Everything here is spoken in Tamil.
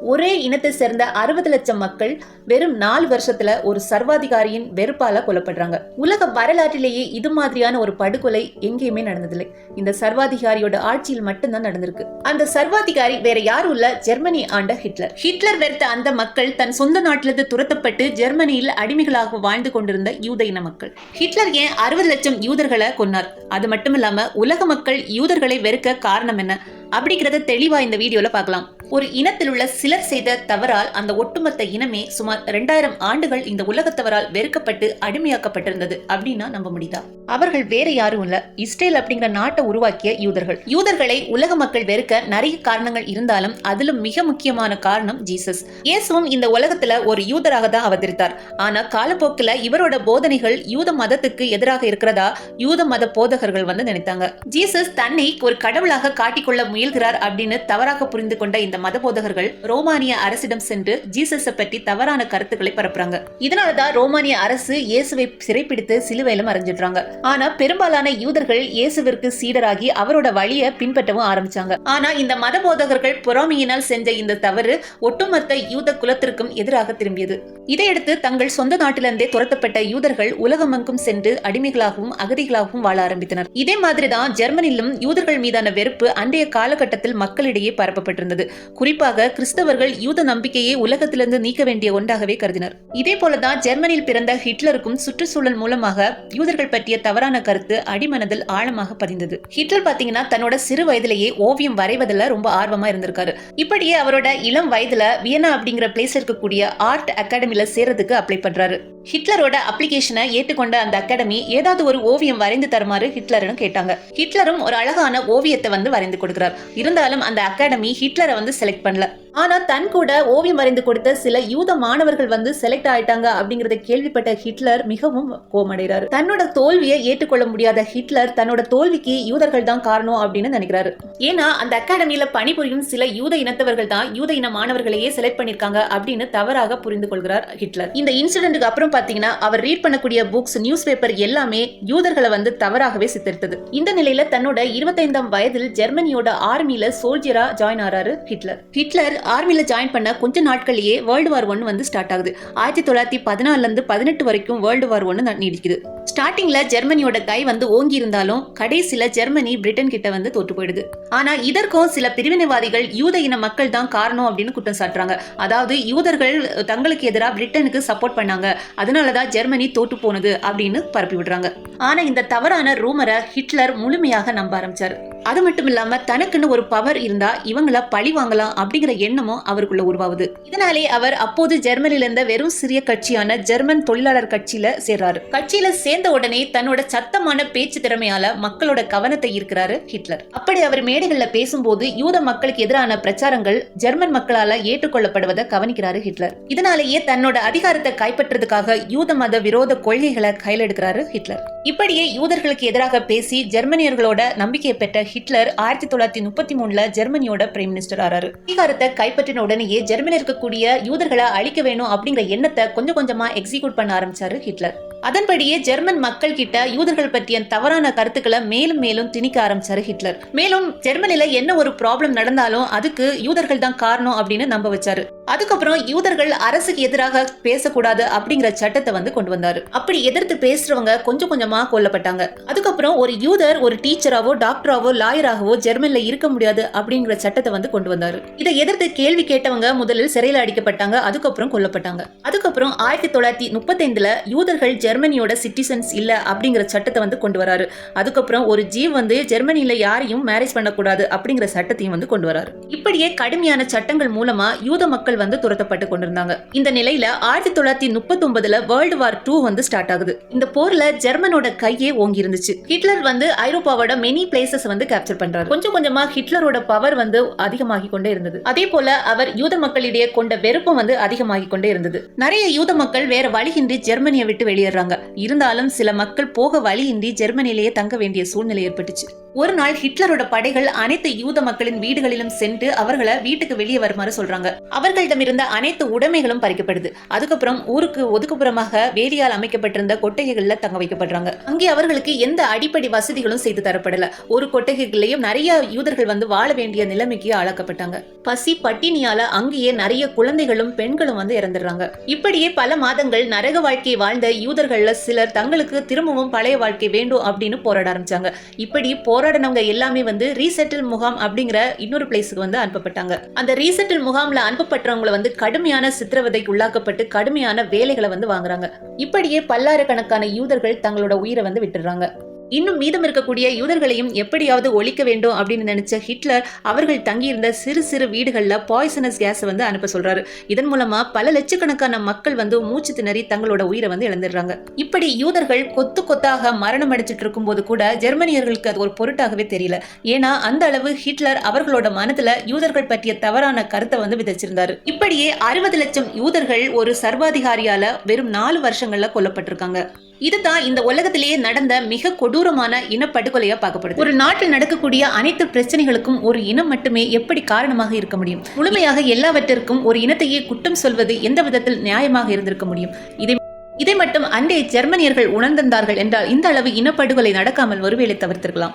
ஒரே இனத்தை சேர்ந்த அறுபது லட்சம் மக்கள் வெறும் நாலு வருஷத்துல ஒரு சர்வாதிகாரியின் வெறுப்பால கொல்லப்படுறாங்க. உலக வரலாற்றிலேயே இது மாதிரியான ஒரு படுகொலை எங்கேயுமே நடந்ததில்லை. இந்த சர்வாதிகாரியோட ஆட்சியில் மட்டும்தான் நடந்திருக்கு. அந்த சர்வாதிகாரி வேற யாரும் இல்ல ஜெர்மனி ஆண்ட ஹிட்லர். ஹிட்லர் வெறுத்த அந்த மக்கள் தன் சொந்த நாட்டிலிருந்து துரத்தப்பட்டு ஜெர்மனியில் அடிமைகளாக வாழ்ந்து கொண்டிருந்த யூத இன மக்கள். ஹிட்லர் ஏன் அறுபது லட்சம் யூதர்களை கொன்னார்? அது மட்டும் இல்லாம உலக மக்கள் யூதர்களை வெறுக்க காரணம் என்ன? அப்படிங்கறத தெளிவா இந்த வீடியோல பார்க்கலாம். ஒரு இனத்தில் உள்ள சிலர் செய்த தவறால் அந்த ஒட்டுமொத்த இனமே சுமார் ரெண்டாயிரம் ஆண்டுகள் இந்த உலகத்தவரால் வெறுக்கப்பட்டு அடிமையாக்கப்பட்டிருந்தது அப்படின்னா நம்ப முடியுதா? அவர்கள் வேற யாரும் இல்ல. இஸ்ரேல் அப்படிங்கிற நாட்டை உருவாக்கிய யூதர்கள். யூதர்களை உலக மக்கள் வெறுக்க நிறைய காரணங்கள் இருந்தாலும் அதிலும் மிக முக்கியமான காரணம் ஜீசஸ். இயேசுவும் இந்த உலகத்துல ஒரு யூதராக தான் அவதரித்தார். ஆனா காலப்போக்கில் இவரோட போதனைகள் யூத மதத்துக்கு எதிராக இருக்கிறதா? யூத மத போதகர்கள் வந்து நினைத்தாங்க. ஜீசஸ் தன்னை ஒரு கடவுளாக காட்டிக்கொள்ள முயல்கிறார் அப்படின்னு தவறாக புரிந்து கொண்ட இந்த மத போதகர்கள் ரோமானிய அரசிடம் சென்று ஜீசஸை பற்றி தவறான கருத்துக்களை பரப்புறாங்க. இதனாலதான் ரோமானிய அரசு இயேசுவை சிறைப்பிடித்து சிலுவையிலும் அரைஞ்சிடுறாங்க ஆனா பெரும்பாலான யூதர்கள் இயேசுவிற்கு சீடராகி அவரோட வழியை பின்பற்றவும் ஆரம்பிச்சாங்க. ஆனா இந்த மத போதகர்கள் பொறாமையினால் செஞ்ச இந்த தவறு ஒட்டுமொத்த யூத குலத்திற்கும் எதிராக திரும்பியது. இதையடுத்து தங்கள் சொந்த நாட்டிலிருந்தே துரத்தப்பட்ட யூதர்கள் உலகமெங்கும் சென்று அடிமைகளாகவும் அகதிகளாகவும் வாழ ஆரம்பித்தனர். இதே மாதிரிதான் ஜெர்மனிலும் யூதர்கள் மீதான வெறுப்பு அன்றைய காலகட்டத்தில் மக்களிடையே பரப்பப்பட்டிருந்தது. குறிப்பாக கிறிஸ்தவர்கள் யூத நம்பிக்கையை உலகத்திலிருந்து நீக்க வேண்டிய ஒன்றாகவே கருதினர். இதே போலதான் ஜெர்மனியில் பிறந்த ஹிட்லருக்கும் சுற்றுச்சூழல் மூலமாக யூதர்கள் பற்றிய தவறான கருத்து அடிமனதில் ஆழமாக பதிந்தது. ஹிட்லர் பாத்தீங்கன்னா தன்னோட சிறு வயதிலேயே ஓவியம் வரைவதில் ரொம்ப ஆர்வமா இருந்திருக்காரு. இப்படியே அவரோட இளம் வயதுல வியனா அப்படிங்கிற பிளேஸ் இருக்கக்கூடிய ஆர்ட் அகாடமில சேர்றதுக்கு அப்ளை பண்றாரு. ஹிட்லரோட அப்ளிகேஷனை ஏற்றுக்கொண்ட அந்த அகாடமி ஏதாவது ஒரு ஓவியம் வரைந்து தருமாறு ஹிட்லரும் கேட்டாங்க. ஹிட்லரும் ஒரு அழகான ஓவியத்தை வந்து வரைந்து கொடுக்கிறார். இருந்தாலும் அந்த அகாடமி ஹிட்லரை வந்து செலக்ட் பண்ணல. ஆனா தன் கூட ஓவியம் வரைந்து கொடுத்த சில யூத மாணவர்கள் வந்து செலக்ட் ஆயிட்டாங்க அப்படிங்கறத கேள்விப்பட்ட ஹிட்லர் மிகவும் கோமடைறாரு தன்னோட தோல்வியை ஏற்றுக்கொள்ள முடியாத ஹிட்லர் தன்னோட தோல்விக்கு யூதர்கள் தான் காரணம் அப்படின்னு நினைக்கிறாரு. ஏன்னா அந்த அகாடமியில பணிபுரியும் சில யூத இனத்தவர்கள் தான் யூத இன மாணவர்களையே செலக்ட் பண்ணிருக்காங்க அப்படின்னு தவறாக புரிந்து கொள்கிறார் ஹிட்லர். இந்த இன்சிடென்ட்க்கு அப்புறம் பாத்தீங்கன்னா அவர் ரீட் பண்ணக்கூடிய புக்ஸ் நியூஸ் பேப்பர் எல்லாமே யூதர்களை வந்து தவறாகவே சித்தரித்தது. இந்த நிலையில தன்னோட இருபத்தைந்தாம் வயதில் ஜெர்மனியோட ஆர்மியில சோல்ஜரா ஜாயின் ஆறாரு ஹிட்லர். ஹிட்லர் ஆர்மியில ஜாயின் பண்ண கொஞ்ச நாட்கள்லேயே வேர்ல்டு வார் ஒன் வந்து ஸ்டார்ட் ஆகுது. ஆயிரத்தி தொள்ளாயிரத்தி பதினாலுலேருந்து பதினெட்டு வரைக்கும் வேர்ல்டு வார் ஒன்று நீடிக்குது. ஸ்டார்டிங்ல ஜெர்மனியோட கை வந்து ஓங்கி இருந்தாலும் கடைசியில ஜெர்மனி பிரிட்டன் கிட்ட வந்து தோற்று போயிடுது. ஆனா இதற்கும் சில பிரிவினைவாதிகள் யூத இன மக்கள் தான் காரணம் அப்படின்னு குற்றம் சாட்டுறாங்க. அதாவது யூதர்கள் தங்களுக்கு எதிராக பிரிட்டனுக்கு சப்போர்ட் பண்ணாங்க. அதனாலதான் ஜெர்மனி தோற்று போனது அப்படின்னு பரப்பி விடுறாங்க ஆனா இந்த தவறான ரூமரை ஹிட்லர் முழுமையாக நம்ப ஆரம்பிச்சார். அது மட்டும் இல்லாம தனக்குன்னு ஒரு பவர் இருந்தா இவங்கள பழி வாங்கலாம் அப்படிங்கிற எண்ணமும் அவருக்குள்ள உருவாகுது. இதனாலே அவர் அப்போது ஜெர்மனில இருந்த வெறும் சிறிய கட்சியான ஜெர்மன் தொழிலாளர் கட்சியில சேர்றாரு. கட்சியில சேர்ந்த உடனே தன்னோட சத்தமான பேச்சு திறமையால மக்களோட கவனத்தை ஈர்க்கிறாரு ஹிட்லர். அப்படி அவர் மேடைகள்ல பேசும்போது யூத மக்களுக்கு எதிரான பிரச்சாரங்கள் ஜெர்மன் மக்களால ஏற்றுக்கொள்ளப்படுவதை கவனிக்கிறாரு ஹிட்லர். இதனாலேயே தன்னோட அதிகாரத்தை கைப்பற்றதுக்காக யூத மத விரோத கொள்கைகளை கையில் எடுக்கிறாரு ஹிட்லர். இப்படியே யூதர்களுக்கு எதிராக பேசி ஜெர்மனியர்களோட நம்பிக்கையை பெற்ற ஹிட்லர் ஆயிரத்தி தொள்ளாயிரத்தி முப்பத்தி மூணுல ஜெர்மனியோட பிரைம் மினிஸ்டர் ஆறாரு. அதிகாரத்தை கைப்பற்றின உடனேயே ஜெர்மனி இருக்கக்கூடிய யூதர்களை அழிக்க வேணும் அப்படிங்கிற எண்ணத்தை கொஞ்சம் கொஞ்சமா எக்ஸிக்யூட் பண்ண ஆரம்பிச்சாரு ஹிட்லர். அதன்படியே ஜெர்மன் மக்கள் கிட்ட யூதர்கள் பற்றிய தவறான கருத்துக்களை மேலும் மேலும் திணிக்க ஆரம்பிச்சாரு ஹிட்லர். மேலும் ஜெர்மனில என்ன ஒரு ப்ராப்ளம் நடந்தாலும் அதுக்கு யூதர்கள் தான் காரணம் அப்படின்னு நம்ப வச்சாரு. அதுக்கப்புறம் யூதர்கள் அரசுக்கு எதிராக பேசக்கூடாது அப்படிங்கிற சட்டத்தை வந்து கொண்டு வந்தாரு. அப்படி எதிர்த்து பேசுறவங்க கொஞ்சம் கொஞ்சமா கொல்லப்பட்டாங்க. அதுக்கப்புறம் ஒரு யூதர் ஒரு டீச்சராவோ டாக்டராவோ லாயராகவோ ஜெர்மன்ல இருக்க முடியாது அப்படிங்கிற சட்டத்தை வந்து கொண்டு வந்தாரு. இதை எதிர்த்து கேள்வி கேட்டவங்க முதலில் சிறையில் அடிக்கப்பட்டாங்க அதுக்கப்புறம் கொல்லப்பட்டாங்க. அதுக்கப்புறம் ஆயிரத்தி தொள்ளாயிரத்தி முப்பத்தைந்துல யூதர்கள் ஜெர்மனியோட சிட்டிசன்ஸ் இல்லை அப்படிங்கிற சட்டத்தை வந்து கொண்டு வராரு. அதுக்கப்புறம் ஒரு ஜீவ் வந்து ஜெர்மனியில் யாரையும் மேரேஜ் பண்ணக்கூடாது அப்படிங்கிற சட்டத்தையும் வந்து கொண்டு வராரு. இப்படியே கடுமையான சட்டங்கள் மூலமா யூத மக்கள் வந்து துரத்தப்பட்டு கொண்டிருந்தாங்க. இந்த நிலையில ஆயிரத்தி தொள்ளாயிரத்தி முப்பத்தி ஒன்பதுல வேர்ல்டு வார் டூ வந்து ஸ்டார்ட் ஆகுது. இந்த போர்ல ஜெர்மனோட கையே ஓங்கி இருந்துச்சு. ஹிட்லர் வந்து ஐரோப்பாவோட மெனி பிளேசஸ் வந்து கேப்சர் பண்றாரு. கொஞ்சம் கொஞ்சமா ஹிட்லரோட பவர் வந்து அதிகமாகி கொண்டே இருந்தது. அதே போல அவர் யூத மக்களிடையே கொண்ட வெறுப்பும் வந்து அதிகமாகி கொண்டே இருந்தது. நிறைய யூத மக்கள் வேற வழியின்றி ஜெர்மனியை விட்டு வெளியேறாங்க. இருந்தாலும் சில மக்கள் போக வழியின்றி ஜெர்மனிலேயே தங்க வேண்டிய சூழ்நிலை ஏற்பட்டுச்சு. ஒரு நாள் ஹிட்லரோட படைகள் அனைத்து யூத மக்களின் வீடுகளிலும் சென்று அவர்களை வீட்டுக்கு வெளியே வருமாறு சொல்றாங்க. அவர்களிடம் இருந்த அனைத்து உடைமைகளும் பறிக்கப்படுது. அதுக்கப்புறம் ஊருக்கு ஒதுக்குப்புறமாக வேலியால் அமைக்கப்பட்டிருந்த கொட்டகைகள்ல தங்க வைக்கப்படுறாங்க. அங்கே அவர்களுக்கு எந்த அடிப்படை வசதிகளும் செய்து தரப்படல. ஒரு கொட்டகைகளையும் நிறைய யூதர்கள் வந்து வாழ வேண்டிய நிலைமைக்கு ஆளாக்கப்பட்டாங்க. பசி பட்டினியால அங்கேயே நிறைய குழந்தைகளும் பெண்களும் வந்து இறந்துடுறாங்க. இப்படியே பல மாதங்கள் நரக வாழ்க்கையை வாழ்ந்த யூதர்கள் யூதர்கள்ல சிலர் தங்களுக்கு திரும்பவும் பழைய வாழ்க்கை வேண்டும் அப்படின்னு போராட ஆரம்பிச்சாங்க. இப்படி போராடினவங்க எல்லாமே வந்து ரீசெட்டில் முகாம் அப்படிங்கிற இன்னொரு பிளேஸுக்கு வந்து அனுப்பப்பட்டாங்க. அந்த ரீசெட்டில் முகாம்ல அனுப்பப்பட்டவங்களை வந்து கடுமையான சித்திரவதைக்கு உள்ளாக்கப்பட்டு கடுமையான வேலைகளை வந்து வாங்குறாங்க. இப்படியே பல்லாயிரக்கணக்கான யூதர்கள் தங்களோட உயிரை வந்து விட்டுறாங்க இன்னும் மீதம் இருக்கக்கூடிய யூதர்களையும் எப்படியாவது ஒழிக்க வேண்டும் அப்படின்னு நினைச்ச ஹிட்லர் அவர்கள் தங்கியிருந்த சிறு சிறு வீடுகளில் பாய்சனஸ் கேஸை வந்து அனுப்ப சொல்றாரு. இதன் மூலமா பல லட்சக்கணக்கான மக்கள் வந்து மூச்சு திணறி தங்களோட உயிரை வந்து இழந்துடுறாங்க. இப்படி யூதர்கள் கொத்து கொத்தாக மரணம் அடைச்சிட்டு இருக்கும்போது கூட ஜெர்மனியர்களுக்கு அது ஒரு பொருட்டாகவே தெரியல. ஏன்னா அந்த அளவு ஹிட்லர் அவர்களோட மனதுல யூதர்கள் பற்றிய தவறான கருத்தை வந்து விதைச்சிருந்தாரு. இப்படியே அறுபது லட்சம் யூதர்கள் ஒரு சர்வாதிகாரியால வெறும் நாலு வருஷங்கள்ல கொல்லப்பட்டிருக்காங்க. இதுதான் இந்த உலகத்திலேயே நடந்த மிக கொடூரமான இனப்படுகொலையா பார்க்கப்படுது. ஒரு நாட்டில் நடக்கக்கூடிய அனைத்து பிரச்சனைகளுக்கும் ஒரு இனம் மட்டுமே எப்படி காரணமாக இருக்க முடியும்? முழுமையாக எல்லாவற்றிற்கும் ஒரு இனத்தையே குற்றம் சொல்வது எந்த விதத்தில் நியாயமாக இருந்திருக்க முடியும்? இதை இதை மட்டும் அண்டே ஜெர்மனியர்கள் உணர்ந்திருந்தார்கள் என்றால் இந்த அளவு இனப்படுகொலை நடக்காமல் ஒருவேளை தவிர்த்திருக்கலாம்.